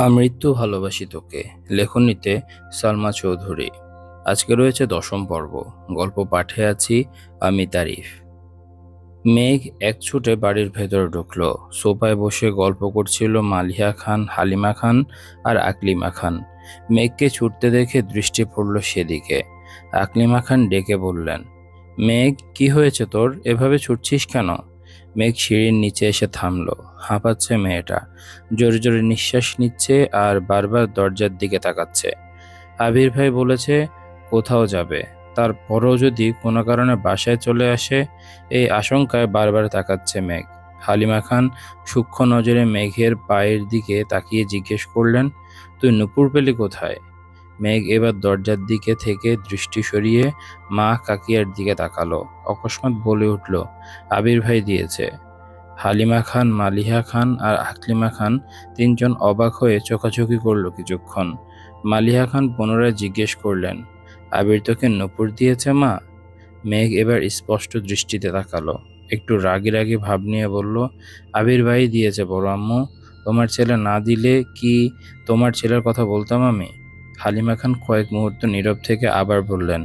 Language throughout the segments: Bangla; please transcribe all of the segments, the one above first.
আমৃত্যু ভালোবাসি তোকে, লেখনীতে সালমা চৌধুরী। আজকে রয়েছে দশম পর্ব, গল্প পাঠে আছি আমি তারিফ। মেঘ এক ছুটে বাড়ির ভেতর ঢুকলো, সোফায় বসে গল্প করছিল মালিয়া খান, হালিমা খান আর আকলিমা খান। মেঘকে ছুটতে দেখে দৃষ্টি পড়ল সেদিকে। আকলিমা খান ডেকে বললেন, মেঘ, কি হয়েছে তোর? এভাবে ছুটছিস কেন? মেঘ সিঁড়ির নিচে এসে থামলো। হাঁপাচ্ছে মেয়েটা। জোরে জোরে নিঃশ্বাস নিচ্ছে আর বারবার দরজার দিকে তাকাচ্ছে। আবির ভাই বলেছে, কোথাও যাবে? তারপরও যদি কোনো কারণে বাসায় চলে আসে, এই আশঙ্কায় বারবার তাকাচ্ছে মেঘ। হালিমা খান সূক্ষ্ম নজরে মেঘের পায়ের দিকে তাকিয়ে জিজ্ঞেস করলেন, তুই নুপুর পেলি কোথায়? মেঘ এবার দরজার দিকে থেকে দৃষ্টি সরিয়ে মা কাকিয়ার দিকে তাকালো। অকস্মাৎ বলে উঠল, আবির ভাই দিয়েছে। হালিমা খান, মালিহা খান আর আকলিমা খান তিনজন অবাক হয়ে চোখাচোখি করল কিছুক্ষণ। মালিহা খান পুনরায় জিজ্ঞেস করলেন, আবির তোকে নপুর দিয়েছে মা? মেঘ এবার স্পষ্ট দৃষ্টিতে তাকালো। একটু রাগি রাগি ভাব নিয়ে বলল, আবির ভাই দিয়েছে বড় আম্মু, তোমার ছেলে না দিলে কি তোমার ছেলের কথা বলতাম আমি? হালিমা খান কয়েক মুহূর্ত নীরব থেকে আবার বললেন,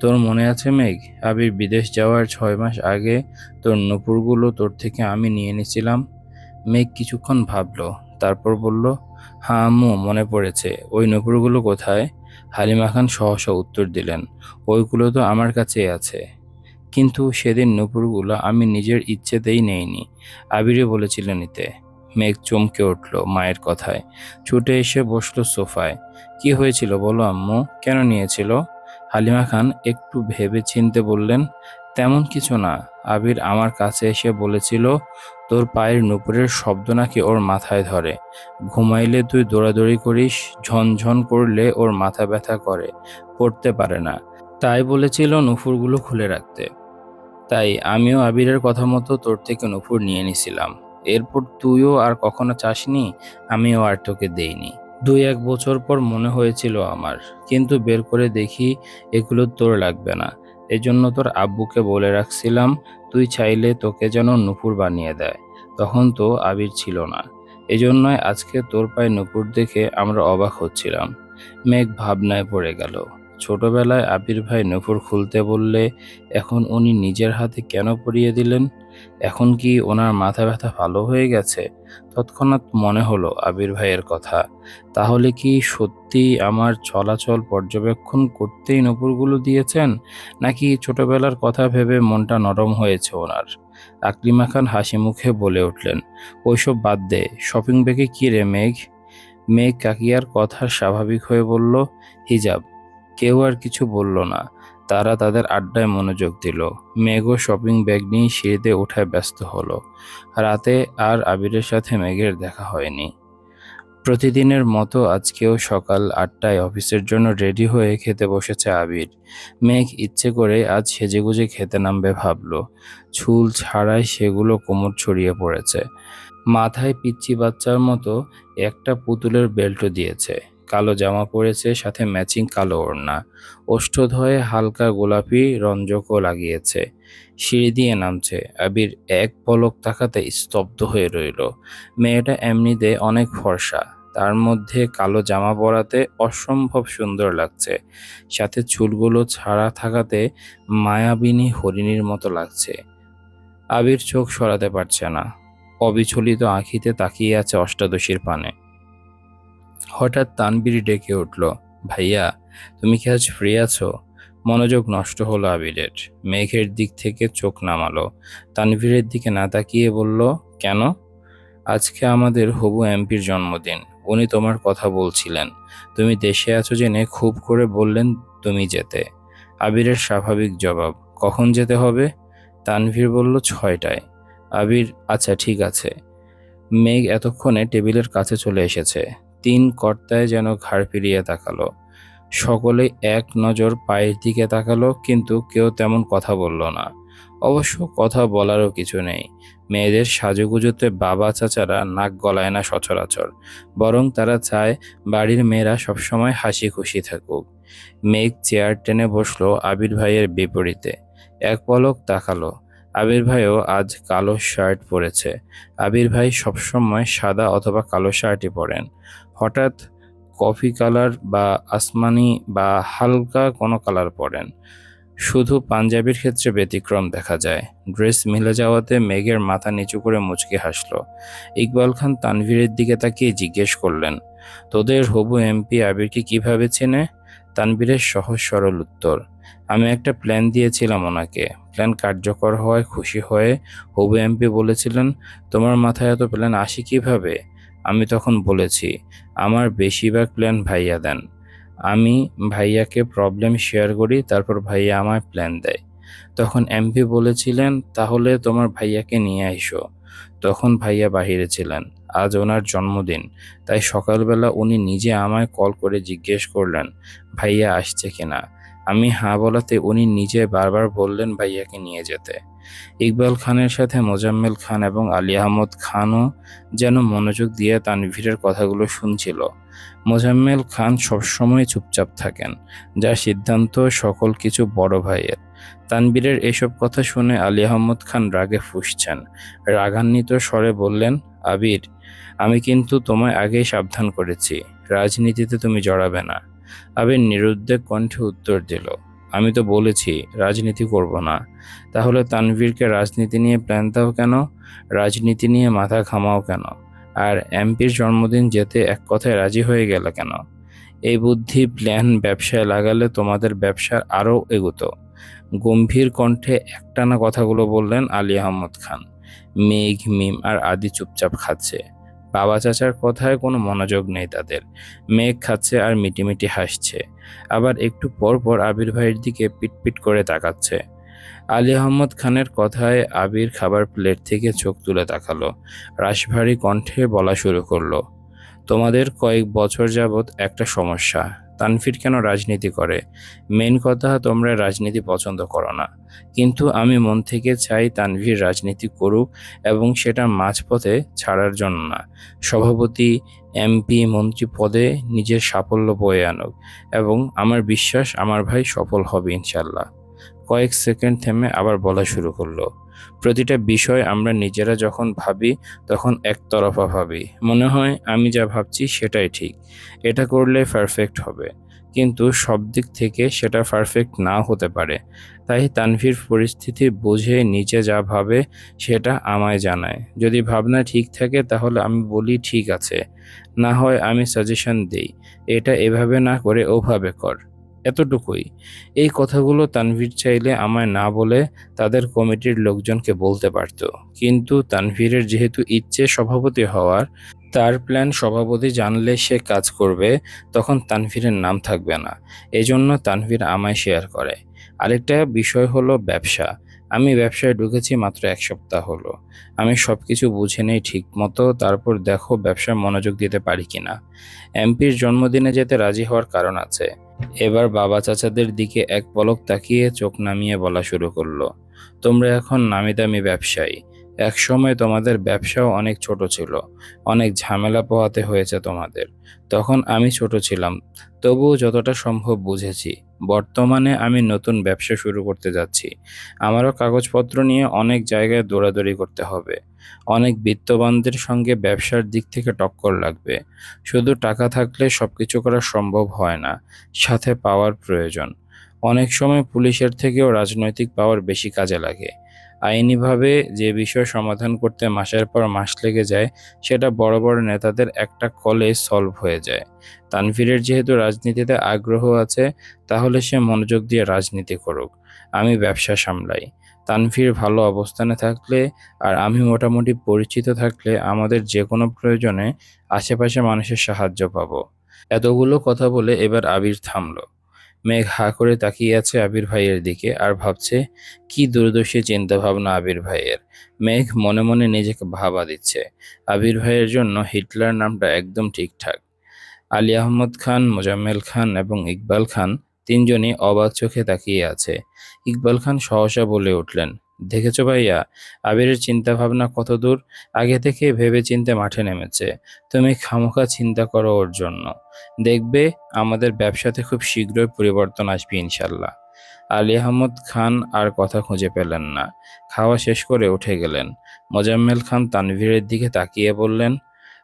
তোর মনে আছে মেঘ? আবির বিদেশ যাওয়ার ছয় মাস আগে তোর নূপুরগুলো তোর থেকে আমি নিয়ে নিয়েছিলাম মেঘ কিছুক্ষণ ভাবলো, তারপর বলল হ্যাঁ আম্মু, মনে পড়েছে। ওই নূপুরগুলো কোথায়? হালিমা খান সহসা উত্তর দিলেন, ওইগুলো তো আমার কাছেই আছে। কিন্তু সেদিন নূপুরগুলো আমি নিজের ইচ্ছেতেই নেইনি। আবিরে বলেছিল নিতে মেঘ চমকে উঠল মায়ের কথায়। ছুটে এসে বসল সোফায়। কি হয়েছিল বলো আম্মু? কেন নিয়েছিল? হালিমা খান একটু ভেবে চিনতে বললেন, তেমন কিছু না। আবির আমার কাছে এসে বলেছিল, তোর পায়ের নুপুরের শব্দ নাকি ওর মাথায় ধরে। ঘুমাইলে তুই দৌড়াদৌড়ি করিস, ঝনঝন করলে ওর মাথা ব্যথা করে, পড়তে পারে না। তাই বলেছিল নুপুরগুলো খুলে রাখতে। তাই আমিও আবিরের কথা মতো তোর থেকে নুপুর নিয়ে নিছিলাম। এরপর তুইও আর কখনো চাসনি, আমিও আর তোকে দেইনি। দুই এক বছর পর মনে হয়েছিল আমার, কিন্তু বের করে দেখি এগুলো তোর লাগবে না। এজন্য তোর আব্বুকে বলে রাখছিলাম, তুই চাইলে তোকে যেন নুপুর বানিয়ে দেয়। তখন তো আবির ছিল না। এজন্যই আজকে তোর পায়ে নুপুর দেখে আমরা অবাক হচ্ছিলাম। মেঘ ভাবনায় পড়ে গেল। ছোটবেলায় আবির ভাই নুপুর খুলতে বললে, এখন উনি নিজের হাতে কেন পরিয়ে দিলেন? এখন কি ওনার মাথা ব্যথা ভালো হয়ে গেছে? তৎক্ষণাৎ মনে হলো আবির ভাইয়ের কথা। তাহলে কি সত্যি আমার চলাচল পর্যবেক্ষণ করতেই নপুরগুলো দিয়েছেন? নাকি ছোটবেলার কথা ভেবে মনটা নরম হয়েছে ওনার? আকলিমা খান হাসি মুখে বলে উঠলেন, ওইসব বাদ দে, শপিং ব্যাগে কি রে মেঘ? মেঘ কাকিয়ার কথা স্বাভাবিক হয়ে বলল, হিজাব, কেউ আর কিছু বলল না। তারা তাদের আড্ডায় মনোযোগ দিল। মেঘও শপিং ব্যাগ নিয়ে সিঁড়িতে ওঠায় ব্যস্ত হলো। রাতে আর আবিরের সাথে মেঘের দেখা হয়নি। প্রতিদিনের মতো আজকেও সকাল আটটায় অফিসের জন্য রেডি হয়ে খেতে বসেছে আবির। মেঘ ইচ্ছে করে আজ সেজেগুজে খেতে নামবে ভাবল। ছুল ছাড়াই সেগুলো কোমর ছড়িয়ে পড়েছে। মাথায় পিচ্ছি বাচ্চার মতো একটা পুতুলের বেল্টও দিয়েছে। কালো জামা পরেছে, সাথে ম্যাচিং কালো ওড়না। ওষ্ঠধয়ে হালকা গোলাপি রঞ্জকও লাগিয়েছে। সিঁড়ি দিয়ে নামছে। আবির এক পলক তাকাতে স্তব্ধ হয়ে রইল। মেয়েটা এমনিতে অনেক ফর্সা। তার মধ্যে কালো জামা পরাতে অসম্ভব সুন্দর লাগছে। সাথে চুলগুলো ছাড়া থাকাতে মায়াবিনী হরিণীর মতো লাগছে। আবির চোখ সরাতে পারছে না। অবিচলিত আঁখিতে তাকিয়ে আছে অষ্টাদশীর পানে। হঠাৎ তানবির ডেকে উঠল, ভাইয়া, তুমি কি আজ ফ্রি আছো? মনোযোগ নষ্ট হলো আবিরের। মেঘের দিক থেকে চোখ নামালো। তানভীরের দিকে না তাকিয়ে বলল, কেন? আজকে আমাদের হবু এমপির জন্মদিন। উনি তোমার কথা বলছিলেন। তুমি দেশে আছো জেনে খুব করে বললেন তুমি যেতে। আবিরের স্বাভাবিক জবাব, কখন যেতে হবে? তানভীর বলল, ছয়টায়। আবির আচ্ছা ঠিক আছে। মেঘ এতক্ষণে টেবিলের কাছে চলে এসেছে। তিন কর্তায় যেন ঘাড় ফিরিয়ে তাকালো। সকলে এক নজর পায়ের দিকে তাকালো, কিন্তু কেউ তেমন কথা বলল না। অবশ্য কথা বলারও কিছু নেই। মেয়েদের সাজুগুজুতে বাবা চাচারা নাক গলায় না সচরাচর, বরং তারা চায় বাড়ির মেয়েরা সবসময় হাসি খুশি থাকুক। মেঘ চেয়ার টেনে বসল আবির ভাইয়ের বিপরীতে। এক পলক তাকালো। আবির ভাইও আজ কালো শার্ট পরেছে। আবির ভাই সবসময় সাদা অথবা কালো শার্টই পরেন। হঠাৎ কফি কালার বা আসমানি বা হালকা কোনো কালার পরেন শুধু পাঞ্জাবির ক্ষেত্রে ব্যতিক্রম দেখা যায়। ড্রেস মিলে যাওয়াতে মেঘের মাথা নিচু করে মুচকে হাসল। ইকবাল খান তানভীরের দিকে তাকিয়ে জিজ্ঞেস করলেন, তোদের হবু এমপি আবিরকে কীভাবে চেনে? তানভীরের সহজ সরল উত্তর, আমি একটা প্ল্যান দিয়েছিলাম ওনাকে। প্ল্যান কার্যকর হওয়ায় খুশি হয়ে হবু এমপি বলেছিলেন, তোমার মাথায় এত প্ল্যান আসে কীভাবে? আমি তখন বলেছি, আমার বেশিরভাগ প্ল্যান ভাইয়া দেন। আমি ভাইয়াকে প্রবলেম শেয়ার করি, তারপর ভাইয়া আমায় প্ল্যান দেয়। তখন এমপি বলেছিলেন, তাহলে তোমার ভাইয়াকে নিয়ে আইসো। তখন ভাইয়া বাহিরে ছিলেন, আজ ওনার জন্মদিন, তাই সকালবেলা উনি নিজে আমায় কল করে জিজ্ঞেস করলেন, ভাইয়া আসছে কিনা? আমি হ্যাঁ বলাতে উনি নিজে বারবার বললেন ভাইয়াকে নিয়ে যেতে। ইকবাল খানের সাথে মোজাম্মেল খান এবং আলী আহমদ খানও যেন মনোযোগ দিয়ে তানভীরের কথাগুলো শুনছিল। মোজাম্মেল খান সবসময় চুপচাপ থাকেন যার সিদ্ধান্ত সকল কিছু বড় ভাইয়ের। তানবীরের এসব কথা শুনে আলী আহমদ খান রাগে ফুসছেন। রাগান্বিত স্বরে বললেন, আবির, আমি কিন্তু তোমায় আগেই সাবধান করেছি, রাজনীতিতে তুমি জড়াবে না। আবির নিরুদ্বেগ কণ্ঠে উত্তর দিল আমি তো বলেছি, রাজনীতি করব না। তাহলে তানভীরকে রাজনীতি নিয়ে প্ল্যান দাও কেন? রাজনীতি নিয়ে মাথা ঘামাও কেন? আর এমপির জন্মদিন যেতে এক কথায় রাজি হয়ে গেল কেন? এই বুদ্ধি, প্ল্যান, ব্যবসায় লাগালে তোমাদের ব্যবসা আরও এগোতো। গম্ভীর কণ্ঠে একটানা কথাগুলো বললেন আলী আহমদ খান। মেঘ, মিম আর আদি চুপচাপ খাচ্ছে। বাবা চাচার কথায় কোনো মনোযোগ নেই তাদের। মেঘ খাচ্ছে আর মিটিমিটি হাসছে। আবার একটু পর পর আবির ভাইয়ের দিকে পিটপিট করে তাকাচ্ছে। আলী আহমদ খানের কথায় আবির খাবার প্লেট থেকে চোখ তুলে তাকালো। রাশভারী কণ্ঠে বলা শুরু করল, তোমাদের কয়েক বছর যাবৎ একটা সমস্যা। তানফির কেন রাজনীতি করে? মেন কথা, তোমরা রাজনীতি পছন্দ করো না। কিন্তু আমি মন থেকে চাই তানভীর রাজনীতি করুক এবং সেটা মাঝপথে ছাড়ার জন্য না। সভাপতি, এমপি, মন্ত্রী পদে নিজের সাফল্য বয়ে আনুক এবং আমার বিশ্বাস, আমার ভাই সফল হবে ইনশাল্লাহ কয়েক সেকেন্ড থেমে আবার বলা শুরু করল। প্রতিটা বিষয় আমরা নিজেরা যখন ভাবি, তখন একতরফা ভাবি। মনে হয় আমি যা ভাবছি সেটাই ঠিক। এটা করলে পারফেক্ট হবে। কিন্তু সব দিক থেকে সেটা পারফেক্ট না হতে পারে। তাই তানভীর পরিস্থিতি বুঝে নিচে যা ভাবে, সেটা আমায় জানায়। যদি ভাবনা ঠিক থাকে, তাহলে আমি বলি ঠিক আছে। না হয় আমি সাজেশন দিই। এটা এভাবে না করে ওভাবে কর। এতটুকুই। এই কথাগুলো তানভীর চাইলে আমায় না বলে তাদের কমিটির লোকজনকে বলতে পারত। কিন্তু তানভীরের যেহেতু ইচ্ছে সভাপতি হওয়ার, তার প্ল্যান সভাপতি জানলে সে কাজ করবে, তখন তানভীরের নাম থাকবে না। এজন্য তানভীর আমায় শেয়ার করে। আরেকটা বিষয় হলো ব্যবসা। আমি ব্যবসায় ঢুকেছি মাত্র এক সপ্তাহ হলো। আমি সব কিছু বুঝে নেই ঠিক মতো তারপর দেখো ব্যবসায় মনোযোগ দিতে পারি কিনা। এমপির জন্মদিনে যেতে রাজি হওয়ার কারণ আছে। এবার বাবা চাচাদের দিকে এক পলক তাকিয়ে চোখ নামিয়ে বলা শুরু করল, তোমরা এখন নামি দামি ব্যবসায়ী। এক সময় তোমাদের ব্যবসাও অনেক ছোট ছিল, অনেক ঝামেলা পোহাতে হয়েছে তোমাদের। তখন আমি ছোট ছিলাম, তবুও যতটা সম্ভব বুঝেছি। বর্তমানে আমি নতুন ব্যবসা শুরু করতে যাচ্ছি। আমারও কাগজপত্র নিয়ে অনেক জায়গায় দৌড়াদৌড়ি করতে হবে। অনেক বিত্তবানদের সঙ্গে ব্যবসার দিক থেকে টক্কর লাগবে। শুধু টাকা থাকলে সব কিছু করা সম্ভব হয় না, সাথে পাওয়ার প্রয়োজন। অনেক সময় পুলিশের থেকেও রাজনৈতিক পাওয়ার বেশি কাজে লাগে। আইনিভাবে যে বিষয় সমাধান করতে মাসের পর মাস লেগে যায়, সেটা বড় বড় নেতাদের একটা কলে সলভ হয়ে যায়। তানভীরের যেহেতু রাজনীতিতে আগ্রহ আছে, তাহলে সে মনোযোগ দিয়ে রাজনীতি করুক। আমি ব্যবসা সামলাই। তানভীর ভালো অবস্থানে থাকলে আর আমি মোটামুটি পরিচিত থাকলে আমাদের যে কোনো প্রয়োজনে আশেপাশে মানুষের সাহায্য পাবো। এতগুলো কথা বলে এবার আবির থামল। মেঘ হা করে তাকিয়ে আছে আবির ভাইয়ের দিকে আর ভাবছে, কি দূরদর্শী চিন্তা ভাবনা আবির ভাইয়ের। মেঘ মনে মনে নিজেকে ভাবা দিচ্ছে। আবির ভাইয়ের জন্য হিটলার নামটা একদম ঠিকঠাক। আলী আহমদ খান, মোজাম্মেল খান এবং ইকবাল খান তিনজনই অবাক চোখে তাকিয়ে আছে। ইকবাল খান সহসা বলে উঠলেন, দেখেছ ভাইয়া, আবিরের চিন্তা ভাবনা কত দূর? আগে থেকে ভেবে চিনতে মাঠে নেমেছে। তুমি খামোখা চিন্তা করো ওর জন্য। দেখবে আমাদের ব্যবসাতে খুব শীঘ্রই পরিবর্তন আসবে ইনশাল্লাহ। আলী আহমদ খান আর কথা খুঁজে পেলেন না। খাওয়া শেষ করে উঠে গেলেন। মোজাম্মেল খান তানভীরের দিকে তাকিয়ে বললেন,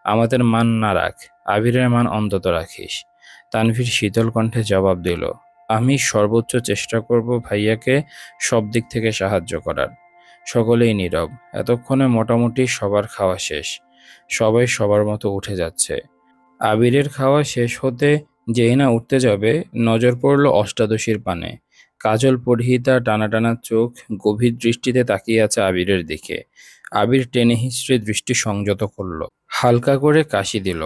আমাদের মান না রাখ। আবিরের মান অন্তত রাখিস। তানভীর শীতল কণ্ঠে জবাব দিল, আমি সর্বোচ্চ চেষ্টা করব ভাইয়াকে সব দিক থেকে সাহায্য করার। সকলেই নীরব, এতক্ষণে মোটামুটি সবার খাওয়া শেষ। সবাই সবার মতো উঠে যাচ্ছে। আবিরের খাওয়া শেষ হতে যেই না উঠতে যাবে, নজর পড়ল অষ্টাদশীর পানে। কাজল পরিহিতা টানা টানা চোখ গভীর দৃষ্টিতে তাকিয়ে আছে আবিরের দিকে। আবির টেনে হিচড়ে দৃষ্টি সংযত করল। হালকা করে কাশি দিল।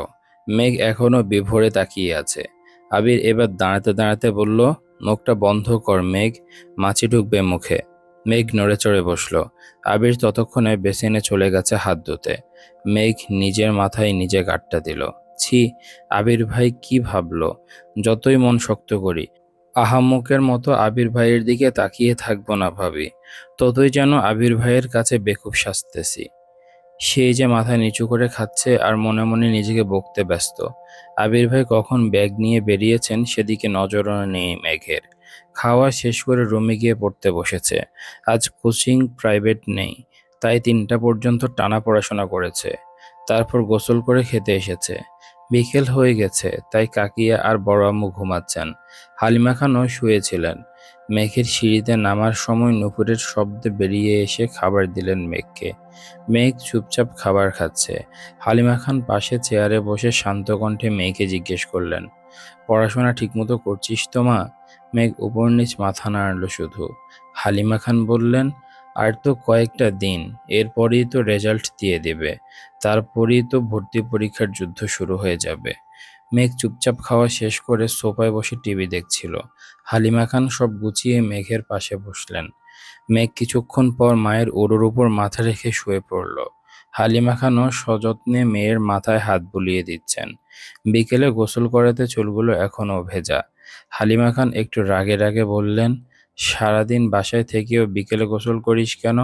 মেঘ এখনও বিভোরে তাকিয়ে আছে। আবির এবার দাঁড়াতে দাঁড়াতে বলল, মুখটা বন্ধ কর মেঘ, মাছি ঢুকবে মুখে। মেঘ নড়ে চড়ে বসল। আবির ততক্ষণে বেসিনে চলে গেছে হাত ধুতে। মেঘ নিজের মাথায় নিজে গাটটা দিল। ছি, আবির ভাই কি ভাবলো? যতই মন শক্ত করি আহাম্মকের মতো আবির ভাইয়ের দিকে তাকিয়ে থাকব না ভাবি। ততই যেন আবির ভাইয়ের কাছে বেকুব সাজতেছি। সেই যে মাথা নিচু করে খাচ্ছে আর মনে মনে নিজেকে বকতে ব্যস্ত। আবির ভাই কখন ব্যাগ নিয়ে বেরিয়েছেন সেদিকে নজরও নেই মেঘের। খাওয়া শেষ করে রুমে গিয়ে পড়তে বসেছে। আজ কোচিং প্রাইভেট নেই, তাই তিনটা পর্যন্ত টানা পড়াশোনা করেছে। তারপর গোসল করে খেতে এসেছে। বিকেল হয়ে গেছে, তাই কাকিয়া আর বড় আম্মু ঘুমাচ্ছেন। হালিমা খানও শুয়েছিলেন। মেঘের সিঁড়িতে নামার সময় নুপুরের শব্দে বেরিয়ে এসে খাবার দিলেন মেঘকে। মেঘ চুপচাপ খাবার খাচ্ছে। হালিমা খান পাশে চেয়ারে বসে শান্ত কণ্ঠে মেয়েকে জিজ্ঞেস করলেন, পড়াশোনা ঠিকমতো করছিস তো মা? মেঘ উপর নিচ মাথা না নাড়ল শুধু। হালিমা খান বললেন, আর তো কয়েকটা দিন, এরপরেই তো রেজাল্ট দিয়ে দেবে। তারপরেই তো ভর্তি পরীক্ষার যুদ্ধ শুরু হয়ে যাবে। মেঘ চুপচাপ খাওয়া শেষ করে সোফায় বসে টিভি দেখছিল। হালিমা খান সব গুছিয়ে মেঘের পাশে বসলেন। মেঘ কিছুক্ষণ পর মায়ের উড়োর উপর মাথা রেখে শুয়ে পড়ল। হালিমা খানও সযত্নে মেয়ের মাথায় হাত বুলিয়ে দিচ্ছেন। বিকেলে গোসল করাতে চুলগুলো এখনও ভেজা। হালিমা খান একটু রাগে রাগে বললেন, সারাদিন বাসায় থেকেও বিকেলে গোসল করিস কেন?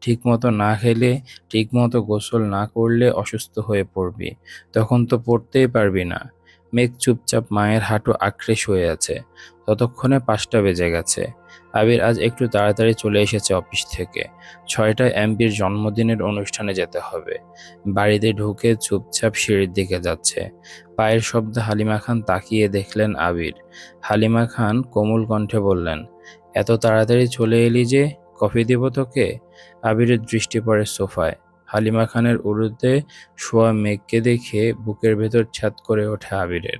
ঠিকমতো না খেলে, ঠিকমতো গোসল না করলে অসুস্থ হয়ে পড়বি। তখন তো পড়তেই পারবি না। মেঘ চুপচাপ মায়ের হাঁটু আঁকড়ে শুয়ে আছে। ততক্ষণে পাঁচটা বেজে গেছে। আবির আজ একটু তাড়াতাড়ি চলে এসেছে অফিস থেকে। ছয়টায় এমপির জন্মদিনের অনুষ্ঠানে যেতে হবে। বাড়িতে ঢুকে চুপচাপ সিঁড়ির দিকে যাচ্ছে। পায়ের শব্দে হালিমা খান তাকিয়ে দেখলেন আবির। হালিমা খান কোমল কণ্ঠে বললেন, এত তাড়াতাড়ি চলে এলি যে, কফি দিব তোকে? আবিরের দৃষ্টি পড়ে সোফায়। হালিমা খানের উরুতে শোয়া মেঘকে দেখে বুকের ভেতর ছাদ করে ওঠে আবিরের।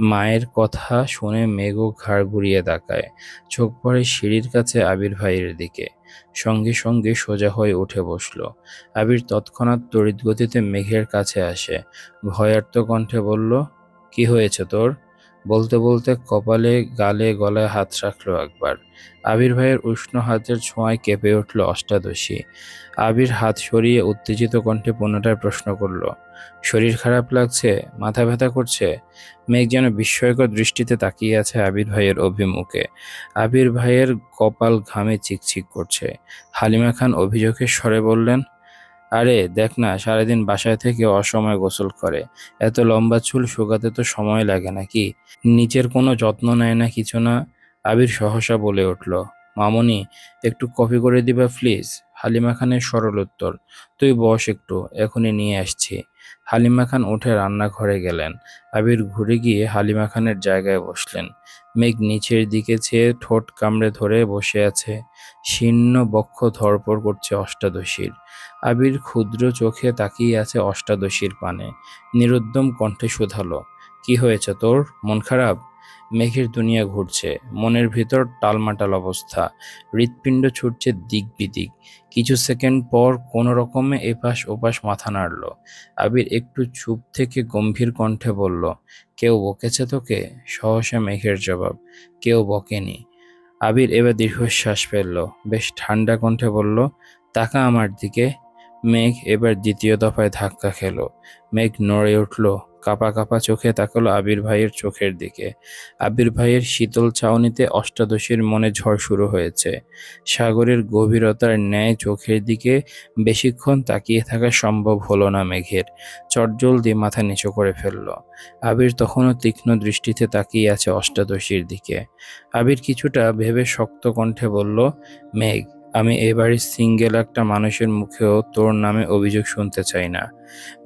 মায়ের কথা শুনে মেঘও ঘাড় ঘুরিয়ে তাকায়। চোখ পড়ে সিঁড়ির কাছে আবির ভাইয়ের দিকে। সঙ্গে সঙ্গে সোজা হয়ে উঠে বসল। আবির তৎক্ষণাৎ তড়িৎ গতিতে মেঘের কাছে আসে। ভয়ার্ত কণ্ঠে বলল, কি হয়েছে তোর? বলতে বলতে কপালে, গালে, গলায় হাত রাখল একবার। আবির ভাইয়ের উষ্ণ হাতের ছোঁয়ায় কেঁপে উঠল অষ্টাদশী। আবির হাত সরিয়ে উত্তেজিত কণ্ঠে পুনরায় প্রশ্ন করল, শরীর খারাপ লাগছে? মাথা ব্যথা করছে? মেঘ যেন বিস্ময়কর দৃষ্টিতে তাকিয়ে আছে আবির ভাইয়ের অভিমুখে। আবির ভাইয়ের কপাল ঘামে চিকচিক করছে। হালিমা খান অভিযোগের স্বরে বললেন আরে দেখ না, সারাদিন বাসায় থেকে অসময় গোসল করে। এত লম্বা চুল শুকাতে তো সময় লাগে নাকি? নিচের কোনো যত্ন নেয় না কিছু না। আবির সহসা বলে উঠল, মামনি, একটু কফি করে দিবা প্লিজ? হালিমা খানের সরল উত্তর, তুই বস একটু, এখনই নিয়ে আসছি। হালিমা খান উঠে রান্নাঘরে গেলেন। আবির ঘুরে গিয়ে হালিমা খানের জায়গায় বসলেন। মেঘ নিচের দিকে চেয়ে ঠোঁট কামড়ে ধরে বসে আছে। শীর্ণ বক্ষ ধরপর করছে অষ্টাদশীর। আবির ক্ষুদ্র চোখে তাকিয়ে আছে অষ্টাদশীর পানে। নিরুদ্যম কণ্ঠে শুধালো, কি হয়েছে তোর? মন খারাপ? মেঘের দুনিয়া ঘুরছে, মনের ভিতর টালমাটাল অবস্থা, হৃৎপিণ্ড ছুটছে দিক বিদিক। কিছু সেকেন্ড পর কোনো রকমে এপাশ ওপাশ মাথা নাড়ল। আবির একটু চুপ থেকে গম্ভীর কণ্ঠে বলল, কেউ বকেছে তোকে? সহসা মেঘের জবাব, কেউ বকেনি। আবির এবার দীর্ঘশ্বাস ফেলল, বেশ ঠান্ডা কণ্ঠে বলল, তাকা আমার দিকে। মেঘ এবার দ্বিতীয় দফায় ধাক্কা খেলো। মেঘ নড়ে উঠল, কাপা কাপা চোখে তাকালো আবির ভাইয়ের চোখের দিকে। আবির ভাইয়ের শীতল ছাউনিতে অষ্টাদশীর মনে ঝড় শুরু হয়েছে। সাগরের গভীরতার ন্যায় চোখের দিকে বেশিক্ষণ তাকিয়ে থাকা সম্ভব হলো না মেঘের। চটজলদি মাথা নিচু করে ফেলল। আবির তখনও তীক্ষ্ণ দৃষ্টিতে তাকিয়ে আছে অষ্টাদশীর দিকে। আবির কিছুটা ভেবে শক্ত কণ্ঠে বলল, মেঘ আমি এবারে সিঙ্গেল একটা মানুষের মুখেও তোর নামে অভিযোগ শুনতে চাই না।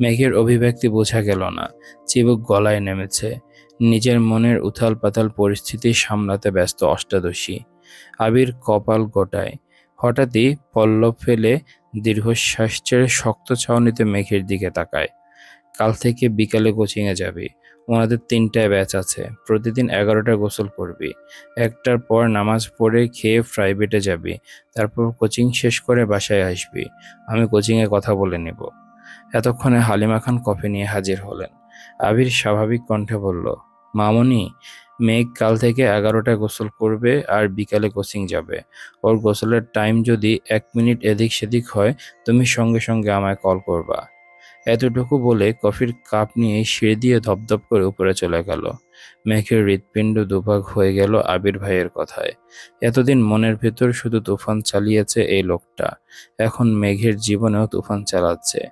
মেঘের অভিব্যক্তি বোঝা গেল না। চিবুক গলায় নেমেছে। নিজের মনের উথাল পাতাল পরিস্থিতি সামলাতে ব্যস্ত অষ্টাদশী। আবির কপাল গোটায়। হঠাৎই পল্লব ফেলে দীর্ঘশ্বাস ছেড়ে শক্ত ছাউনিতে মেঘের দিকে তাকায়। কাল থেকে বিকালে কোচিংয়ে যাবি। ওনাদের তিনটায় ব্যাচ আছে। প্রতিদিন এগারোটা গোসল করবি। একটার পর নামাজ পড়ে খেয়ে প্রাইভেটে যাবি। তারপর কোচিং শেষ করে বাসায় আসবি। আমি কোচিংয়ে কথা বলে নেব। এতক্ষণে হালিমা খান কফি নিয়ে হাজির হলেন। আবির স্বাভাবিক কণ্ঠে বলল, মামনি, মেঘ কাল থেকে এগারোটা গোসল করবে আর বিকালে কোচিং যাবে। ওর গোসলের টাইম যদি এক মিনিট এদিক সেদিক হয়, তুমি সঙ্গে সঙ্গে আমায় কল করবা। এতটুকু বলে কফির কাপ নিয়ে সিঁড়ি দিয়ে ধপধপ করে উপরে চলে গেল। মেঘের হৃৎপিণ্ড দুভাগ হয়ে গেল আবির ভাইয়ের কথায়। এতদিন মনের ভেতর শুধু তুফান চালিয়েছে এই লোকটা। এখন মেঘের জীবনেও তুফান চালাচ্ছে।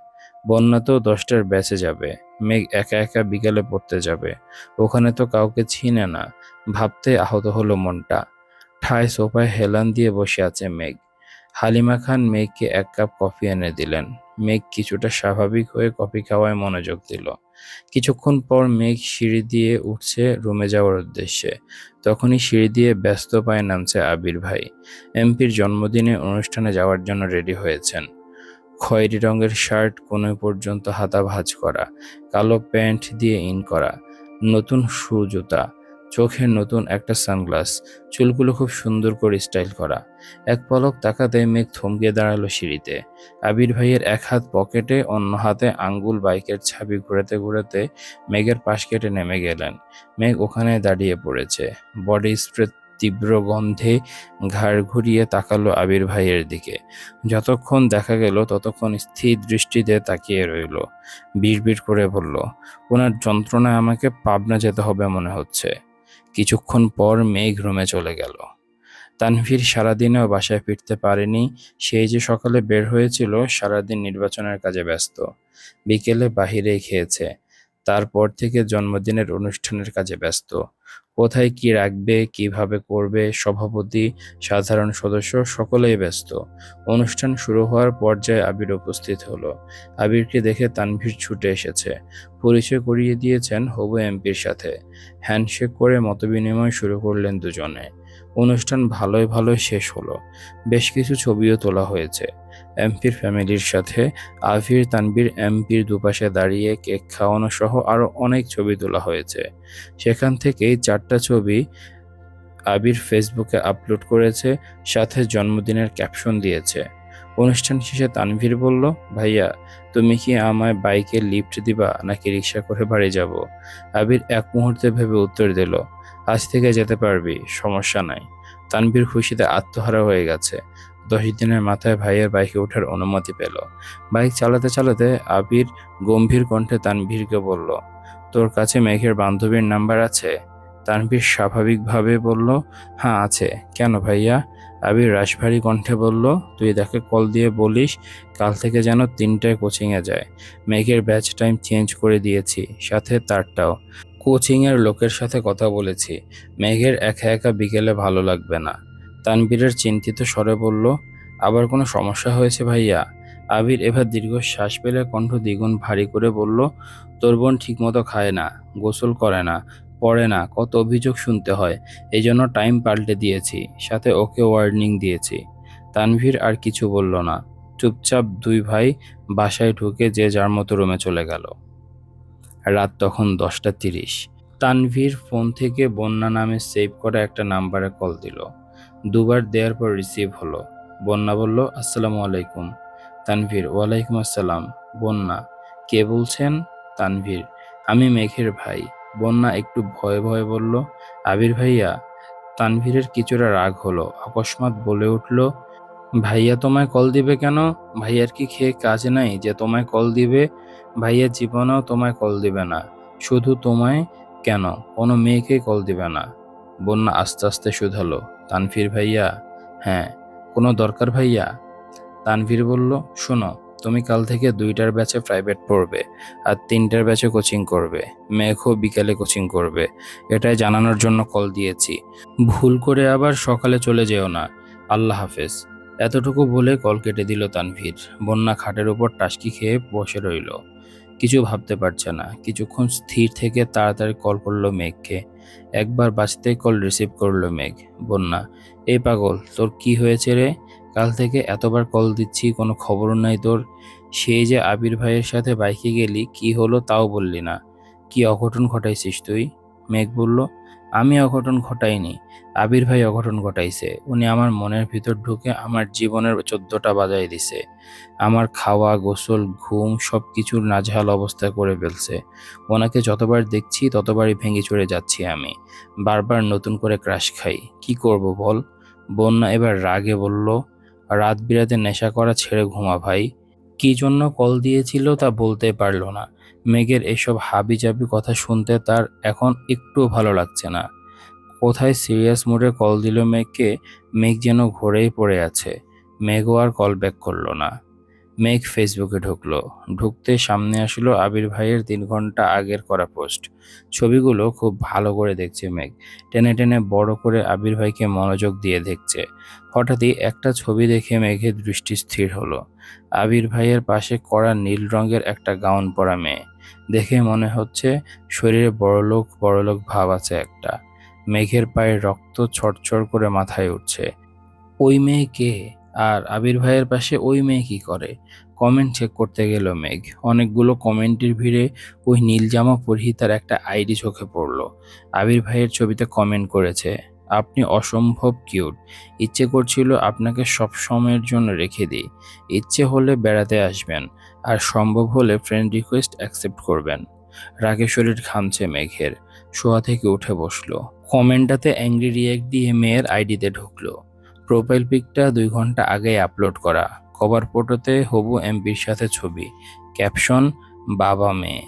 বন্যাতেও দশটার ব্যাচে যাবে। মেঘ একা একা বিকালে পড়তে যাবে। ওখানে তো কাউকে চিনে না। ভাবতে আহত হলো মনটা। ঠায় সোফায় হেলান দিয়ে বসে আছে মেঘ। হালিমা খান মেঘকে এক কাপ কফি এনে দিলেন। মেঘ কিছুটা স্বাভাবিক হয়ে কফি খাওয়ায় মনোযোগ দিল। কিছুক্ষণ পর মেঘ সিঁড়ি দিয়ে উঠছে রুমে যাওয়ার উদ্দেশ্যে। তখনই সিঁড়ি দিয়ে ব্যস্ত পায়ে নামছে আবির ভাই। এমপির জন্মদিনে অনুষ্ঠানে যাওয়ার জন্য রেডি হয়েছেন। খয়েরি রঙের শার্ট, কোনো পর্যন্ত হাতা ভাঁজ করা, কালো প্যান্ট দিয়ে ইন করা, নতুন শু জুতা চোখে নতুন একটা সানগ্লাস, চুলগুলো খুব সুন্দর করে স্টাইল করা। এক পলক তাকাতে মেঘ থমকে দাঁড়াল সিঁড়িতে। আবির ভাইয়ের এক হাত পকেটে, অন্য হাতে আঙ্গুল বাইকের ছাবি ঘুরাতে ঘুরাতে মেঘের পাশ কেটে নেমে গেলেন। মেঘ ওখানে দাঁড়িয়ে পড়েছে। বডি স্প্রে তীব্র গন্ধে ঘাড় ঘুরিয়ে তাকালো আবির ভাইয়ের দিকে। যতক্ষণ দেখা গেল, ততক্ষণ স্থির দৃষ্টিতে তাকিয়ে রইল। বিড়বিড় করে বলল, ওনার যন্ত্রণায় আমাকে পাবনা যেতে হবে মনে হচ্ছে। কিছুক্ষণ পর মেঘ রুমে চলে গেল। তানভীর সারাদিনেও বাসায় ফিরতে পারেনি। সেই যে সকালে বের হয়েছিল, সারাদিন নির্বাচনের কাজে ব্যস্ত। বিকেলে বাহিরেই খেয়েছে। তারপর থেকে জন্মদিনের অনুষ্ঠানের কাজে ব্যস্ত। কোথায় কি রাখবে, কীভাবে করবে, সভাপতি, সাধারণ সদস্য সকলেই ব্যস্ত। অনুষ্ঠান শুরু হওয়ার পর্যায়ে আবির উপস্থিত হলো। আবিরকে দেখে তানভীর ছুটে এসেছে। পরিচয় করিয়ে দিয়েছেন হবু এমপির সাথে। হ্যান্ডশেক করে মতবিনিময় শুরু করলেন দুজনে। অনুষ্ঠান ভালোই ভালোই শেষ হলো। বেশ কিছু ছবিও তোলা হয়েছে। এমপির ফ্যামিলির সাথে আভির তানবীর এমপির দুপাশে দাঁড়িয়ে কেক খাওয়ানো সহ আরও অনেক ছবি তোলা হয়েছে। সেখান থেকেই চারটা ছবি আবির ফেসবুকে আপলোড করেছে, সাথে জন্মদিনের ক্যাপশন দিয়েছে। অনুষ্ঠান শেষে তানভীর বলল, ভাইয়া, তুমি কি আমায় বাইকে লিফট দিবা নাকি রিক্সা করে বাড়ি যাব? আবির এক মুহূর্তে ভেবে উত্তর দিল, আজ থেকে যেতে পারবি, সমস্যা নাই। তানভীর খুশিতে আত্মহারা হয়ে গেছে। দশ দিনের মাথায় ভাইয়ের বাইকে ওঠার অনুমতি পেল। বাইক চালাতে চালাতে আবির গম্ভীর কণ্ঠে তানভীরকে বলল, তোর কাছে মেঘের বান্ধবীর নাম্বার আছে? তানভীর স্বাভাবিকভাবে বলল হ্যাঁ আছে। কেন ভাইয়া? আবির রাশভারী কণ্ঠে বলল, তুই তাকে কল দিয়ে বলিস, কাল থেকে যেন তিনটায় কোচিংয়ে যায়। মেঘের ব্যাচ টাইম চেঞ্জ করে দিয়েছি, সাথে তারটাও। কোচিংয়ের লোকের সাথে কথা বলেছি। মেঘের একা একা বিকেলে ভালো লাগবে না। তানবীরের চিন্তিত স্বরে বলল, আবার কোনো সমস্যা হয়েছে ভাইয়া? আবির এবার দীর্ঘ শ্বাস পেলে কণ্ঠ দ্বিগুণ ভারী করে বলল, তোর বোন ঠিকমতো খায় না, গোসল করে না, পড়ে না, কত অভিযোগ শুনতে হয় এই জন্য টাইম পাল্টে দিয়েছি, সাথে ওকে ওয়ার্নিং দিয়েছি। তানভীর আর কিছু বলল না। চুপচাপ দুই ভাই বাসায় ঢুকে যে যার মতো রুমে চলে গেল। রাত তখন দশটা তিরিশ। তানভীর ফোন থেকে বন্যা নামে সেভ করা একটা নাম্বারে কল দিল। দুবার দেওয়ার পর রিসিভ হলো। বন্যা বলল, আসসালামু আলাইকুম। তানভীর, ওয়ালাইকুম আসসালাম। বন্যা, কে বলছেন? তানভীর, আমি মেঘের ভাই। বন্যা একটু ভয়ে ভয়ে বলল, আবির ভাইয়া? তানভীরের কিছুটা রাগ হলো, অকস্মাৎ বলে উঠল, ভাইয়া তোমায় কল দিবে কেন? ভাইয়ার কি খেয়ে কাজ নাই যে তোমায় কল দিবে? ভাইয়া জীবনেও তোমায় কল দিবে না, শুধু তোমায় কেন? কোনো মেয়েকে কল দিবে না। বন্যা আস্তে আস্তে শুধালো তানভীর ভাইয়া হ্যাঁ কোনো দরকার ভাইয়া? তানভীর বলল, শোনো, তুমি কাল থেকে দুইটার ব্যাচে প্রাইভেট পড়বে আর তিনটার ব্যাচে কোচিং করবে। মেঘও বিকালে কোচিং করবে। এটাই জানানোর জন্য কল দিয়েছি। ভুল করে আবার সকালে চলে যেও না। আল্লাহ হাফেজ। এতটুকু বলে কল কেটে দিল তানভীর। বন্যা খাটের উপর টাসকি খেয়ে বসে রইল। কিছু ভাবতে পারছে না। কিছুক্ষণ স্থির থেকে তাড়াতাড়ি কল করল মেঘকে। একবার বাঁচতে কল রিসিভ করল মেঘ। বন্যা, এই পাগল, তোর কি হয়েছে রে? কাল থেকে এতবার কল দিচ্ছি, কোনো খবরও নাই তোর। সেই যে আবির ভাইয়ের সাথে বাইকে গেলি, কি হলো তাও বললি না। কি অঘটন ঘটাইছিস তুই? মেঘ বলল আমি অঘটন ঘটাইনি, আবির ভাই অঘটন ঘটাইছে। উনি আমার মনের ভিতর ঢুকে আমার জীবনের চোদ্দটা বাজাই দিছে। আমার খাওয়া, গোসল, ঘুম সব কিছুর নাজহাল অবস্থা করে ফেলছে। ওনাকে যতবার দেখছি, ততবারই ভেঙে চড়ে যাচ্ছি আমি। বারবার নতুন করে ক্রাশ খাই। কি করব বল? বন্যা এবার রাগে বলল, রাত বিরাতে নেশা করা ছেড়ে ঘুমা ভাই। কি জন্য কল দিয়েছিল তা বলতে পারল না। মেঘের এসব হাবিজাবি কথা শুনতে তার এখন একটুও ভালো লাগছে না। কোথায় সিরিয়াস মোডে কল দিল মেঘকে, মেঘ যেন ঘোরেই পড়ে আছে। মেঘও আর কল ব্যাক করল না। মেঘ ফেসবুকে ঢুকলো। ঢুকতে সামনে আসলো আবির ভাইয়ের তিন ঘণ্টা আগের করা পোস্ট। ছবিগুলো খুব ভালো করে দেখছে মেঘ। টেনে টেনে বড় করে আবির ভাইকে মনোযোগ দিয়ে দেখছে। হঠাৎই একটা ছবি দেখে মেঘের দৃষ্টি স্থির হলো। আবির ভাইয়ের পাশে কড়া নীল রঙের একটা গাউন পরা মেয়ে। দেখে মনে হচ্ছে শরীরে বড়লোক বড়লোক ভাব আছে একটা। মেঘের পায়ে রক্ত ছড়ছড় করে মাথায় উঠছে। ওই মেয়ে কে? আর আবির ভাইয়ের পাশে ওই মেয়ে কি করে? কমেন্ট চেক করতে গেল মেঘ। অনেকগুলো কমেন্টের ভিড়ে ওই নীল জামা পরিহিতার একটা আইডি চোখে পড়ল। আবির ভাইয়ের ছবিতে কমেন্ট করেছে, আপনি অসম্ভব কিউট ইচ্ছে করছিল আপনাকে সব সময়ের জন্য রেখে দিই। ইচ্ছে হলে বেড়াতে আসবেন আর সম্ভব হলে ফ্রেন্ড রিকোয়েস্ট অ্যাকসেপ্ট করবেন। রাগে শরীর ঘামছে মেঘের। শোয়া থেকে উঠে বসল। কমেন্টটাতে অ্যাংরি রিয়েক্ট দিয়ে মেয়ের আইডিতে ঢুকলো। প্রোফাইল পিকটা দুই ঘণ্টা আগে আপলোড করা। কভার ফটোতে হবু এমপির সাথে ছবি। ক্যাপশন বাবা মেয়ে।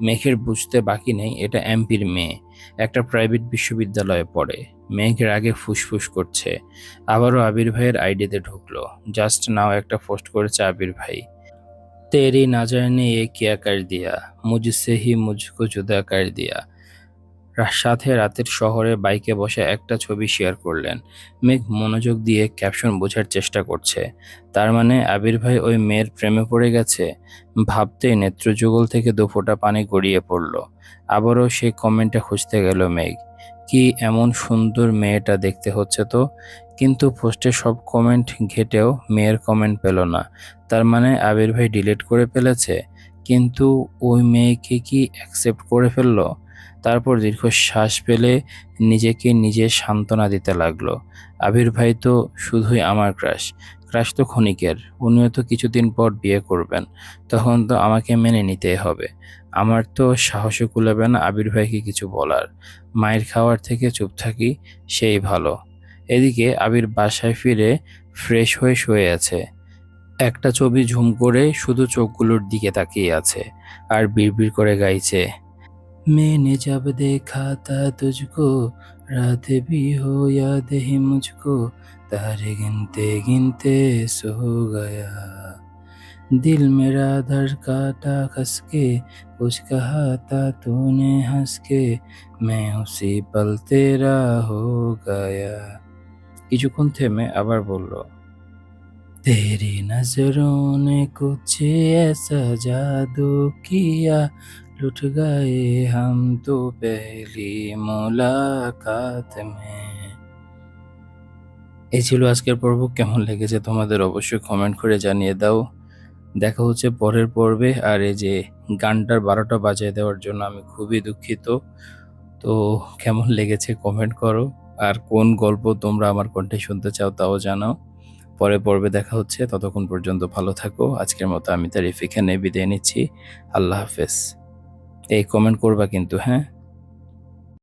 মেঘের বুঝতে বাকি নেই, এটা এমপির মেয়ে। একটা প্রাইভেট বিশ্ববিদ্যালয়ে পড়ে। মেঘের আগে ফুসফুস করছে। আবারও আবির ভাইয়ের আইডিতে ঢুকলো। জাস্ট নাও একটা পোস্ট করেছে আবির ভাই। তেরি না জানে এ কিয়া কার দিয়া। মুঝসে হি মুঝকো জুদা কার দিয়া। সাথে রাতের শহরে বাইকে বসে একটা ছবি শেয়ার করলেন। মেঘ মনোযোগ দিয়ে ক্যাপশন বোঝার চেষ্টা করছে। তার মানে আবির ভাই ওই মেয়ের প্রেমে পড়ে গেছে? ভাবতেই নেত্রযুগল থেকে দুফোঁটা পানি গড়িয়ে পড়ল। আবারও সেই কমেন্টটা খুঁজতে গেল মেঘ। কি এমন সুন্দর মেয়েটা দেখতে হচ্ছে তো? কিন্তু পোস্টে সব কমেন্ট ঘেটেও মেয়ের কমেন্ট পেল না। তার মানে আবির ভাই ডিলিট করে ফেলেছে? কিন্তু ওই মেয়েকে কি অ্যাকসেপ্ট করে ফেলল? তারপর দীর্ঘ শ্বাস ফেলে নিজেকে নিজে সান্ত্বনা দিতে লাগল। আবির ভাই তো শুধুই আমার ক্রাশ। ক্রাশ তো ক্ষণিকের, উনিও তো কিছুদিন পর বিয়ে করবেন, তখন তো আমাকে মেনে নিতেই হবে। আমার তো সাহসে কুলাবে না আবির ভাইকে কিছু বলার। মায়ের খাওয়ার থেকে চুপ থাকি, সেই ভালো। এদিকে আবির বাসায় ফিরে ফ্রেশ হয়ে শুয়ে আছে। একটা ছবি ঝুম করে শুধু চোখগুলোর দিকে তাকিয়ে আছে, আর বিড়বিড় করে গাইছে मैंने जब देखा था तुझको रात भी हो याद ही मुझको तारे गिनते गिनते सो गया दिल मेरा धड़काता खस के कुछ कहा था तूने हंस के मैं उसी पल तेरा हो गया কিছুক্ষণ থেমে আবার বলল तेरी नजरों ने कुछ ऐसा जादू किया लुट गए हम तो पहली मुलाकात में এই ছিল আজকের পর্ব কেমন লেগেছে তোমাদের অবশ্যই কমেন্ট করে জানিয়ে দাও দেখা হচ্ছে পরের পর্বে আর এই যে গানটার বারোটা বাজিয়ে দেওয়ার জন্য আমি খুবই দুঃখিত তো কেমন লেগেছে কমেন্ট করো আর কোন গল্প তোমরা আমার কণ্ঠে শুনতে চাও তাও জানাও পরের পর্বে দেখা হচ্ছে ততক্ষণ পর্যন্ত ভালো থাকো আজকের মতো আমি তার এখানে বিদায় নিচ্ছি আল্লাহ হাফেজ এই কমেন্ট করবা কিন্তু হ্যাঁ?